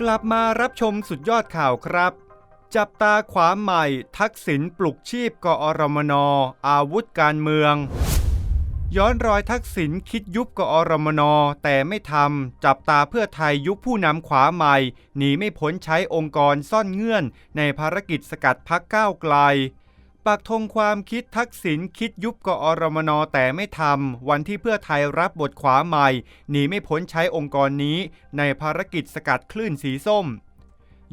กลับมารับชมสุดยอดข่าวครับ จับตาขวาใหม่ ทักษิณปลุกชีพกอรมน อาวุธการเมือง ย้อนรอยทักษิณคิดยุบกอรมน แต่ไม่ทำ จับตาเพื่อไทยยุบผู้นำขวาใหม่หนีไม่พ้นใช้องค์กรซ่อนเงื่อน ในภารกิจสกัดพักก้าวไกล ปักธงความคิดทักษิณคิดยุบกอรมนแต่ไม่ทำ วันที่เพื่อไทยรับบทขวาใหม่ หนีไม่พ้นใช้องค์กรนี้ ในภารกิจสกัดคลื่นสีส้ม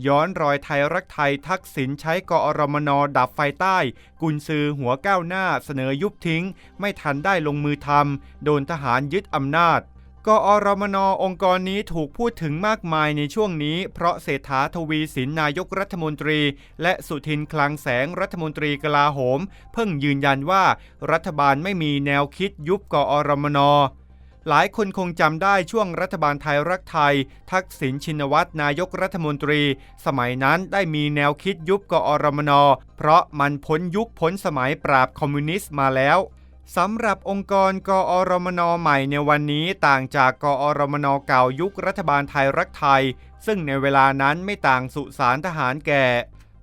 ย้อนรอยไทยรักไทยทักษิณใช้กอรมนดับไฟใต้ กุนซือหัวก้าวหน้าเสนอยุบทิ้ง ไม่ทันได้ลงมือทำโดนทหารยึดอำนาจ กอรมนองค์กรนี้ถูกพูดถึงมากมายในช่วงนี้ เพราะเศรษฐาทวีสินนายกรัฐมนตรี และสุทินคลังแสงรัฐมนตรีกลาโหม เพิ่งยืนยันว่ารัฐบาลไม่มีแนวคิดยุบกอรมนหลายคนคงจำได้ช่วงรัฐบาลไทยรักไทย ทักษิณชินวัตรนายกรัฐมนตรี สมัยนั้นได้มีแนวคิดยุบกอรมนเพราะมันพ้นยุคพ้นสมัยปราบคอมมิวนิสต์มาแล้ว สำหรับองค์กรกอรมนใหม่ในวันนี้ต่างจากกอรมนเก่ายุครัฐบาลไทยรักไทย ซึ่งในเวลานั้นไม่ต่างสุสานทหารแก่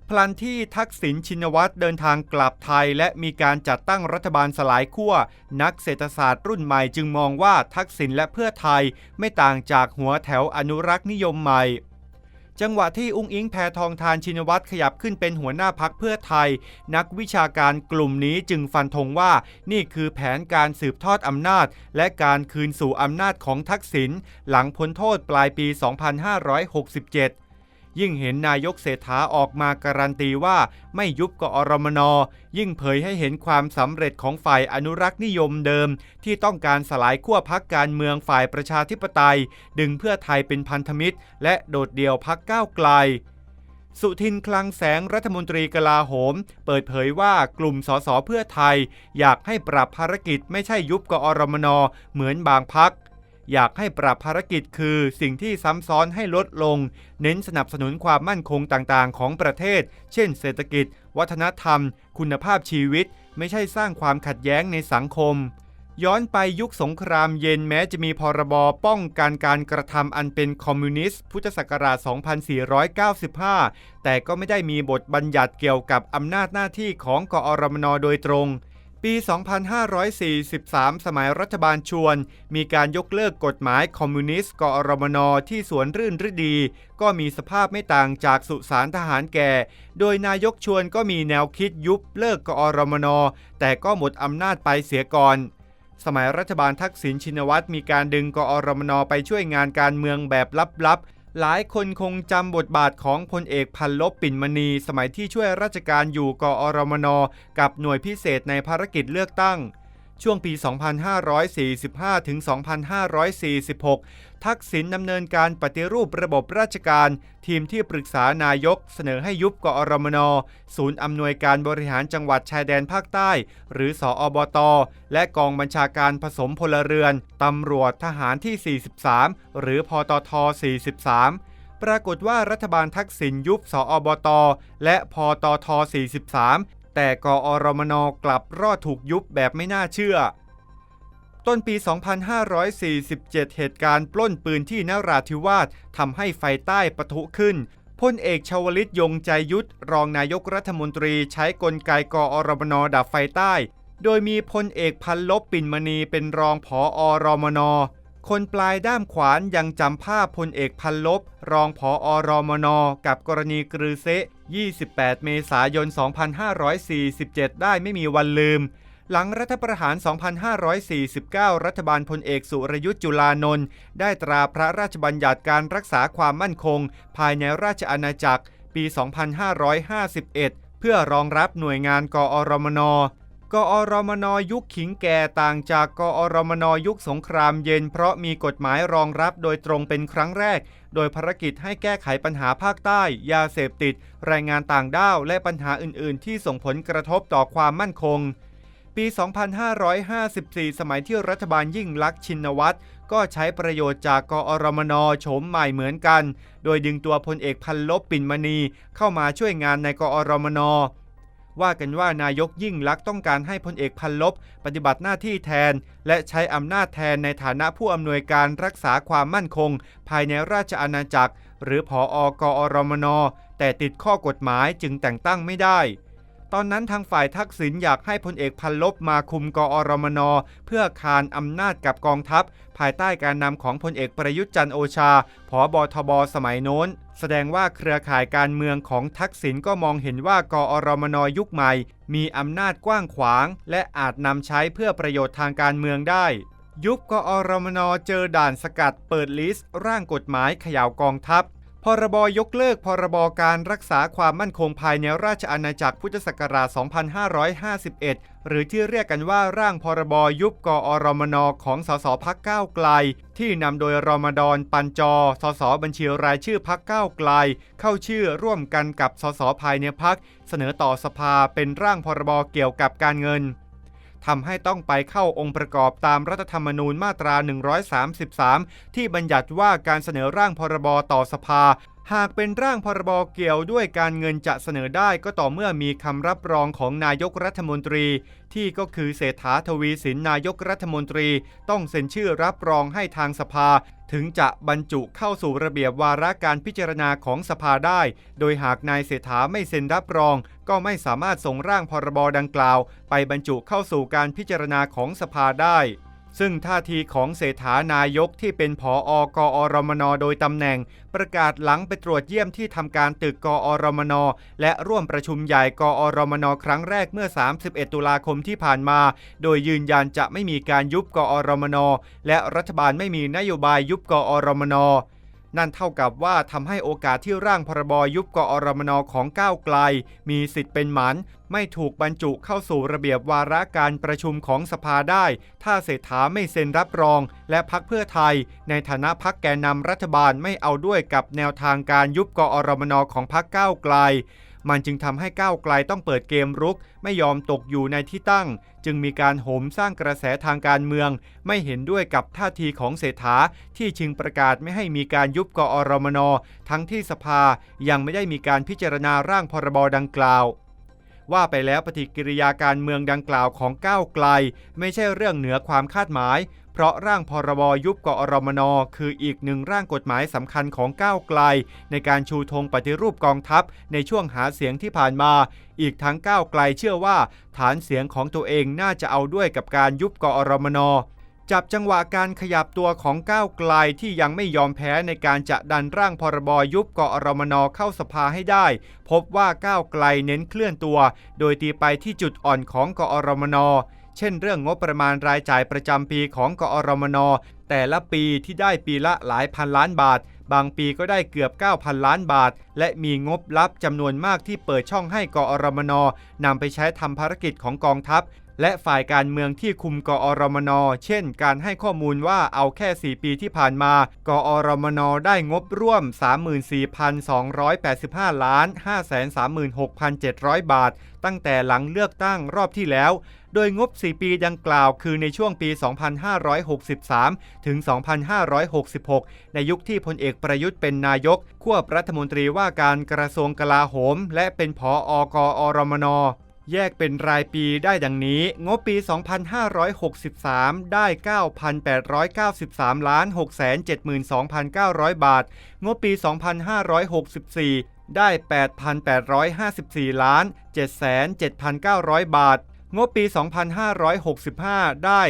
พลันที่ทักษิณชินวัตรเดินทางกลับไทย และมีการจัดตั้งรัฐบาลสลายขั้วนักเศรษฐศาสตร์รุ่นใหม่จึงมองว่าทักษิณและเพื่อไทยไม่ต่างจากหัวแถวอนุรักษ์นิยมใหม่ จังหวะที่อุ้งอิงแพทองทานชินวัตรขยับขึ้นเป็นหัวหน้าพักเพื่อไทย นักวิชาการกลุ่มนี้จึงฟันธงว่า นี่คือแผนการสืบทอดอำนาจ และการคืนสู่อำนาจของทักษิณหลังพ้นโทษปลายปี 2567 ยิ่งเห็นนายกเศรษฐาออกมาการันตีว่าไม่ยุบกอรมน ยิ่งเผยให้เห็นความสำเร็จของฝ่ายอนุรักษ์นิยมเดิม ที่ต้องการสลายขั้วพักการเมืองฝ่ายประชาธิปไตย ดึงเพื่อไทยเป็นพันธมิตร และโดดเดี่ยวพักก้าวไกลสุทินคลังแสงรัฐมนตรีกลาโหม เปิดเผยว่ากลุ่มสสเพื่อไทย อยากให้ปรับภารกิจไม่ใช่ยุบกอรมนเหมือนบางพัก อยากให้ปรับภารกิจคือสิ่งที่ซ้ำซ้อนให้ลดลง เน้นสนับสนุนความมั่นคงต่างๆ ของประเทศ เช่น เศรษฐกิจ วัฒนธรรม คุณภาพชีวิต ไม่ใช่สร้างความขัดแย้งในสังคม ย้อนไปยุคสงครามเย็นแม้จะมีพรบป้องกันการกระทำอันเป็นคอมมิวนิสต์ พุทธศักราช 2495 แต่ก็ไม่ได้มีบทบัญญัติเกี่ยวกับอำนาจหน้าที่ของกอรมนโดยตรง ปี 2543 สมัยรัฐบาลชวน มีการยกเลิกกฎหมายคอมมิวนิสต์กอรมนที่สวนรื่นฤดี ก็มีสภาพไม่ต่างจากสุสานทหารแก่ โดยนายกชวนก็มีแนวคิดยุบเลิกกอรมนแต่ก็หมดอำนาจไปเสียก่อนสมัยรัฐบาลทักษิณชินวัตรมีการดึงกอรมนไปช่วยงานการเมืองแบบลับๆ หลายคนคงจำบทบาทของพลเอกพันลบปิ่นมณี สมัยที่ช่วยราชการอยู่กอรมน กับหน่วยพิเศษในภารกิจเลือกตั้ง ช่วงปี 2545 ถึง 2546 ทักษิณดำเนินการปฏิรูประบบราชการ ทีมที่ปรึกษานายกเสนอให้ยุบกอรมน ศูนย์อำนวยการบริหารจังหวัดชายแดนภาคใต้ หรือสออบต และกองบัญชาการผสมพลเรือน ตำรวจทหารที่ 43 หรือพตท 43ปรากฏว่ารัฐบาลทักษิณยุบสออบต และพตท 43 แต่กอรมนกลับรอดถูกยุบแบบไม่น่าเชื่อ ต้นปี 2547 เหตุการณ์ปล้นปืนที่นราธิวาสทำให้ไฟใต้ปะทุขึ้นพลเอกชวลิตยงใจยุทธรองนายกรัฐมนตรีใช้กลไกกอรมนดับไฟใต้ โดยมีพลเอกพันลบปิ่นมณีเป็นรองผออรมน คนปลายด้ามขวานยังจำภาพพลเอกพันลบ รองผออรมน กับกรณีกรือเซะ 28 เมษายน 2547 ได้ไม่มีวันลืม หลังรัฐประหาร 2549 รัฐบาลพลเอกสุรยุทธ์จุลานนท์ได้ตราพระราชบัญญัติการรักษาความมั่นคง ภายในราชอาณาจักรปี 2551 เพื่อรองรับหน่วยงานกอรมน กอรมนยุคขิงแก่ต่างจากกอรมนยุคสงครามเย็น เพราะมีกฎหมายรองรับโดยตรงเป็นครั้งแรก โดยภารกิจให้แก้ไขปัญหาภาคใต้ ยาเสพติด แรงงานต่างด้าว และปัญหาอื่น ๆ ที่ส่งผลกระทบต่อความมั่นคง ปี 2554 สมัยที่รัฐบาลยิ่งลักษณ์ชินวัตรก็ใช้ประโยชน์จากกอรมนโฉมใหม่เหมือนกัน โดยดึงตัวพลเอกพันลบปิ่นมณีเข้ามาช่วยงานในกอรมน ว่ากันว่านายกยิ่งลักษณ์ต้องการให้พลเอกพันลบปฏิบัติหน้าที่แทน และใช้อำนาจแทนในฐานะผู้อำนวยการรักษาความมั่นคง ภายในราชอาณาจักร หรือผออกอรมน แต่ติดข้อกฎหมายจึงแต่งตั้งไม่ได้ อนนั้นทางฝ่ายทักษิณอยากให้พลเอกพันลบมาคุมกอรมน เพื่อคานอำนาจกับกองทัพ ภายใต้การนำของพลเอกประยุทธ์จันโอชาผอบทบสมัยโน้น แสดงว่าเครือข่ายการเมืองของทักษิณก็มองเห็นว่ากอรมนยุคใหม่ มีอำนาจกว้างขวาง และอาจนำใช้เพื่อประโยชน์ทางการเมืองได้ยุคกอรมนเจอด่านสกัดเปิดลิสต์ ร่างกฎหมายเขย่าวกองทัพ พรบยกเลิกพรบการรักษาความมั่นคงภายในราชอาณาจักรพุทธศักราช 2551 หรือที่เรียกกันว่าร่างพรบยุบกอรมนของสสพักก้าวไกล ที่นำโดยรมฎอนปันจอสสบัญชีรายชื่อพักก้าวไกล เข้าชื่อร่วมกันกับสสภายในพัก เสนอต่อสภาเป็นร่างพรบเกี่ยวกับการเงิน ทำให้ต้องไปเข้าองค์ประกอบตามรัฐธรรมนูญมาตรา 133 ที่บัญญัติว่าการเสนอร่างพรบต่อสภา หากเป็นร่างพรบเกี่ยวด้วยการเงินจะเสนอได้ก็ต่อเมื่อมีคำรับรองของนายกรัฐมนตรี ที่ก็คือเศรษฐาทวีสินนายกรัฐมนตรี ต้องเซ็นชื่อรับรองให้ทางสภา ถึงจะบรรจุเข้าสู่ระเบียบวาระการพิจารณาของสภาได้ โดยหากนายเศรษฐาไม่เซ็นรับรอง ก็ไม่สามารถส่งร่างพรบดังกล่าว ไปบรรจุเข้าสู่การพิจารณาของสภาได้ ซึ่งท่าทีของเศรษฐานายกที่เป็นผออกอรมนโดยตำแหน่ง ประกาศหลังไปตรวจเยี่ยมที่ทำการตึกกอรมน และร่วมประชุมใหญ่กอรมนครั้งแรกเมื่อ 31 ตุลาคมที่ผ่านมา โดยยืนยันจะไม่มีการยุบกอรมน และรัฐบาลไม่มีนโยบายยุบกอรมน นั่นเท่ากับว่าทำให้โอกาสที่ร่างพรบยุบกอรมนของก้าวไกล มีสิทธิ์เป็นหมันไม่ถูกบรรจุเข้าสู่ระเบียบวาระการประชุมของสภาได้ ถ้าเศรษฐาไม่เซ็นรับรอง และพักเพื่อไทย ในฐานะพักแกนนำรัฐบาลไม่เอาด้วยกับแนวทางการยุบกอรมนของพักก้าวไกล มันจึงทำให้ก้าวไกลต้องเปิดเกมรุก ไม่ยอมตกอยู่ในที่ตั้ง จึงมีการโหมสร้างกระแสทางการเมือง ไม่เห็นด้วยกับท่าทีของเศรษฐาที่ชิงประกาศไม่ให้มีการยุบกอรมน ทั้งที่สภายังไม่ได้มีการพิจารณาร่างพรบดังกล่าวว่าไปแล้วปฏิกิริยาการเมืองดังกล่าวของก้าวไกล ไม่ใช่เรื่องเหนือความคาดหมาย เพราะร่างพรบยุบกอรมนคืออีกหนึ่งร่างกฎหมายสำคัญของก้าวไกล ในการชูธงปฏิรูปกองทัพในช่วงหาเสียงที่ผ่านมา อีกทั้งก้าวไกลเชื่อว่า ฐานเสียงของตัวเองน่าจะเอาด้วยกับการยุบกอรมน จับจังหวะการขยับตัวของก้าวไกลที่ยังไม่ยอมแพ้ในการจะดันร่างพรบยุบกอรมนเข้าสภาให้ได้ พบว่าก้าวไกลเน้นเคลื่อนตัว โดยตีไปที่จุดอ่อนของกอรมนเช่นเรื่องงบประมาณรายจ่ายประจำปีของกอรมนแต่ละปีที่ได้ปีละหลายพันล้านบาท บางปีก็ได้เกือบ 9,000 ล้านบาท และมีงบลับจำนวนมากที่เปิดช่องให้กอรมนนำไปใช้ทำภารกิจของกองทัพ และฝ่ายการเมืองที่คุมกอรมน เช่น การให้ข้อมูลว่าเอาแค่ 4 ปีที่ผ่านมา กอรมน ได้งบร่วม 34,285 ล้าน 536,700 บาท ตั้งแต่หลังเลือกตั้งรอบที่แล้ว โดยงบ 4 ปีดังกล่าวคือในช่วงปี 2563 ถึง 2566 ในยุคที่พลเอกประยุทธ์เป็นนายก ควบรัฐมนตรีว่าการกระทรวงกลาโหม และเป็นผออกอรมน แยกเป็นรายปีได้ดังนี้ งบปี 2563 ได้ 9,893 ล้าน 672,900 บาท งบปี 2564 ได้ 8,854 ล้าน 77,900 บาท งบปี 2565 ได้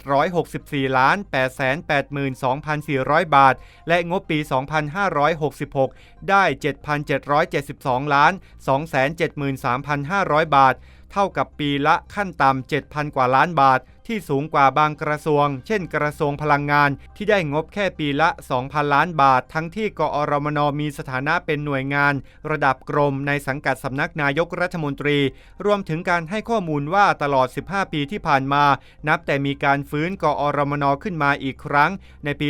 7,764 ล้าน 882,400 บาท และงบปี 2566 ได้ 7,772 ล้าน 273,500 บาท เท่ากับปีละขั้นต่ำ7,000 กว่าล้านบาท ที่สูงกว่าบางกระทรวง เช่น กระทรวงพลังงานที่ได้งบแค่ปีละ 2,000 ล้านบาท ทั้งที่กอรมนมีสถานะเป็นหน่วยงาน ระดับกรมในสังกัดสำนักนายกรัฐมนตรี รวมถึงการให้ข้อมูลว่าตลอด 15 ปีที่ผ่านมา นับแต่มีการฟื้นกอรมนขึ้นมาอีกครั้ง ในปี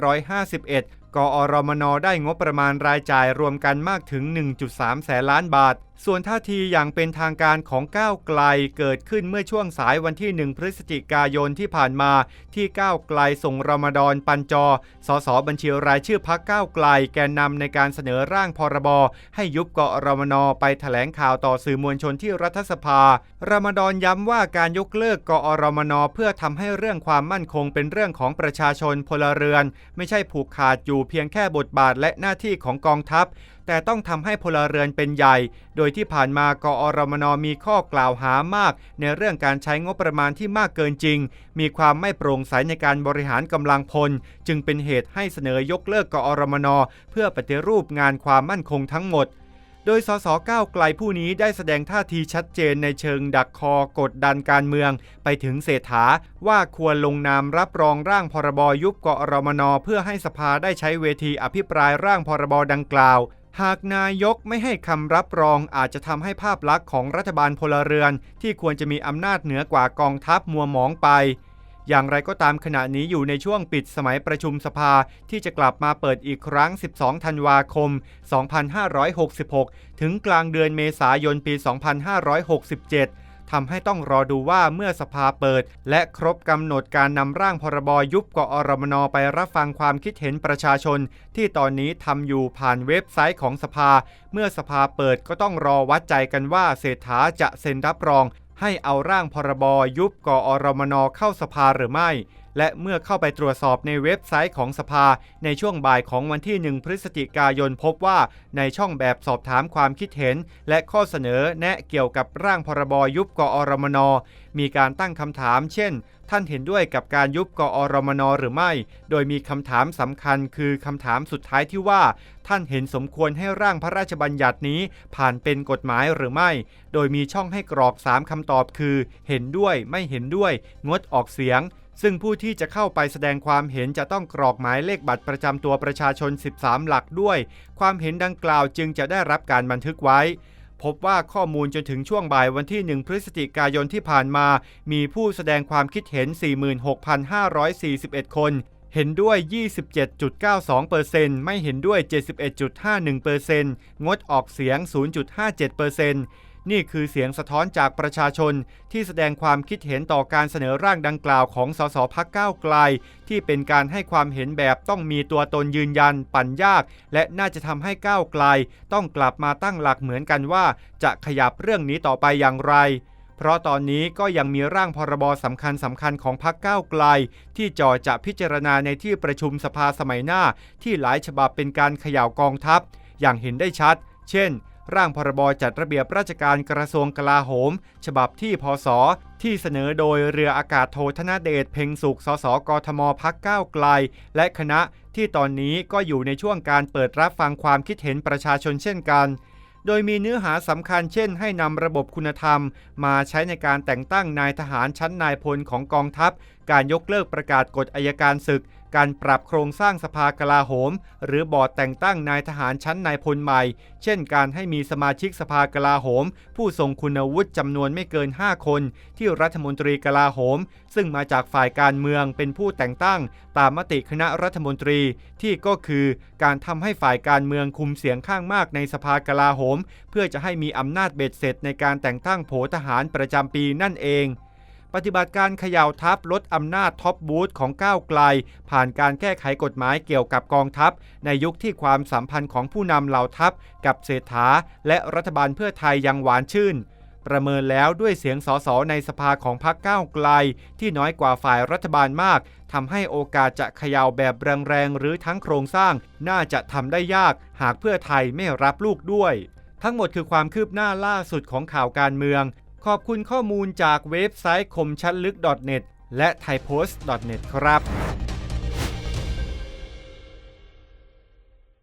2551กอรมนได้งบประมาณรายจ่ายรวมกันมากถึง 1.3 แสนล้านบาท ส่วนท่าทีอย่างเป็นทางการของก้าวไกลเกิดขึ้นเมื่อช่วงสายวันที่ 1 พฤศจิกายนที่ผ่านมาที่ก้าวไกลส่งรมฎอนปันจอ สสบัญชีรายชื่อพักก้าวไกลแกนนำในการเสนอร่างพรบให้ยุบกอรมนไปถแถลงข่าวต่อสื่อมวลชนที่รัฐสภา รมฎอนย้ำว่าการยกเลิกกอรมนเพื่อทำให้เรื่องความมั่นคงเป็นเรื่องของประชาชนพลเรือน ไม่ใช่ผูกขาดอยู่เพียงแค่บทบาทและหน้าที่ของกองทัพ แต่ต้องทำให้พลเรือนเป็นใหญ่ โดยที่ผ่านมากอรมนมีข้อกล่าวหามาก ในเรื่องการใช้งบประมาณที่มากเกินจริง มีความไม่โปร่งใสในการบริหารกำลังพล จึงเป็นเหตุให้เสนอยกเลิกกอรมนเพื่อปฏิรูปงานความมั่นคงทั้งหมด โดยสสก้าวไกลผู้นี้ได้แสดงท่าทีชัดเจนในเชิงดักคอกดดันการเมือง ไปถึงเศรษฐาว่าควรลงนามรับรองร่างพรบยุบกอรมนเพื่อให้สภาได้ใช้เวทีอภิปรายร่างพรบดังกล่าว หากนายกไม่ให้คำรับรองอาจจะทำให้ภาพลักษณ์ของรัฐบาลพลเรือน ที่ควรจะมีอำนาจเหนือกว่ากองทัพมัวหมองไป อย่างไรก็ตามขณะนี้อยู่ในช่วงปิดสมัยประชุมสภาที่จะกลับมาเปิดอีกครั้ง 12 ธันวาคม 2566 ถึงกลางเดือนเมษายนปี 2567ทำให้ต้องรอดูว่าเมื่อสภาเปิด และครบกำหนดการนำร่างพรบยุบกอรมนไปรับฟังความคิดเห็นประชาชน ที่ตอนนี้ทำอยู่ผ่านเว็บไซต์ของสภา เมื่อสภาเปิดก็ต้องรอวัดใจกันว่าเศรษฐาจะเซ็นรับรอง ให้เอาร่างพรบยุบกอรมนเข้าสภาหรือไม่ และเมื่อเข้าไปตรวจสอบในเว็บไซต์ของสภาในช่วงบ่ายของวันที่ 1 พฤศจิกายนพบว่าในช่องแบบสอบถามความคิดเห็น และข้อเสนอแนะเกี่ยวกับร่างพรบยุบกอรมน มีการตั้งคำถาม เช่น ท่านเห็นด้วยกับการยุบกอรมนหรือไม่ โดยมีคำถามสำคัญคือคำถามสุดท้ายที่ว่า ท่านเห็นสมควรให้ร่างพระราชบัญญัตินี้ผ่านเป็นกฎหมายหรือไม่ โดยมีช่องให้กรอก 3คำตอบคือ เห็นด้วยไม่เห็นด้วย งดออกเสียง ซึ่งผู้ที่จะเข้าไปแสดงความเห็นจะต้องกรอกหมายเลขบัตรประจำตัวประชาชน 13 หลักด้วย ความเห็นดังกล่าวจึงจะได้รับการบันทึกไว้ พบว่าข้อมูลจนถึงช่วงบ่ายวันที่ 1 พฤศจิกายนที่ผ่านมา มีผู้แสดงความคิดเห็น 46,541 คน เห็นด้วย 27.92%ไม่เห็นด้วย 71.51%งดออกเสียง 0.57% นี่คือเสียงสะท้อนจากประชาชนที่แสดงความคิดเห็นต่อการเสนอร่างดังกล่าวของสสพักก้าวไกล ที่เป็นการให้ความเห็นแบบต้องมีตัวตนยืนยัน ปั่นยาก และน่าจะทำให้ก้าวไกล ต้องกลับมาตั้งหลักเหมือนกันว่า จะขยับเรื่องนี้ต่อไปอย่างไร เพราะตอนนี้ก็ยังมีร่างพรบสำคัญสำคัญของพรรคก้าวไกล ที่จอจะพิจารณาในที่ประชุมสภาสมัยหน้า ที่หลายฉบับเป็นการเขย่ากองทัพ อย่างเห็นได้ชัด เช่น ร่างพรบจัดระเบียบราชการกระทรวงกลาโหม ฉบับที่พศที่เสนอโดยเรืออากาศโทธนเดชเพ็งสุข สสกทมพักก้าวไกล และคณะที่ตอนนี้ก็อยู่ในช่วงการเปิดรับฟังความคิดเห็นประชาชนเช่นกัน โดยมีเนื้อหาสำคัญเช่น ให้นำระบบคุณธรรม มาใช้ในการแต่งตั้งนายทหารชั้นนายพลของกองทัพ การยกเลิกประกาศกฎอายการศึก การปรับโครงสร้างสภากลาโหม หรือบอร์ดแต่งตั้งนายทหารชั้นนายพลใหม่ เช่นการให้มีสมาชิกสภากลาโหม ผู้ทรงคุณวุฒิจำนวนไม่เกิน 5 คน ที่รัฐมนตรีกลาโหม ซึ่งมาจากฝ่ายการเมืองเป็นผู้แต่งตั้ง ตามมติคณะรัฐมนตรี ที่ก็คือการทำให้ฝ่ายการเมืองคุมเสียงข้างมากในสภากลาโหม เพื่อจะให้มีอำนาจเบ็ดเสร็จในการแต่งตั้งโผทหารประจำปีนั่นเอง ปฏิบัติการเขย่าทัพลดอำนาจท็อปบูธของก้าวไกล ผ่านการแก้ไขกฎหมายเกี่ยวกับกองทัพ ในยุคที่ความสัมพันธ์ของผู้นำเหล่าทัพ กับเศรษฐาและรัฐบาลเพื่อไทยยังหวานชื่น ประเมินแล้วด้วยเสียงสสในสภาของพรรคก้าวไกล ที่น้อยกว่าฝ่ายรัฐบาลมากทำให้โอกาสจะเขย่าแบบแรงๆหรือทั้งโครงสร้าง น่าจะทำได้ยาก หากเพื่อไทยไม่รับลูกด้วยทั้งหมดคือความคืบหน้าล่าสุดของข่าวการเมือง ขอบคุณข้อมูลจากเว็บไซต์คมชัดลึก .net และ thaipost.net ครับ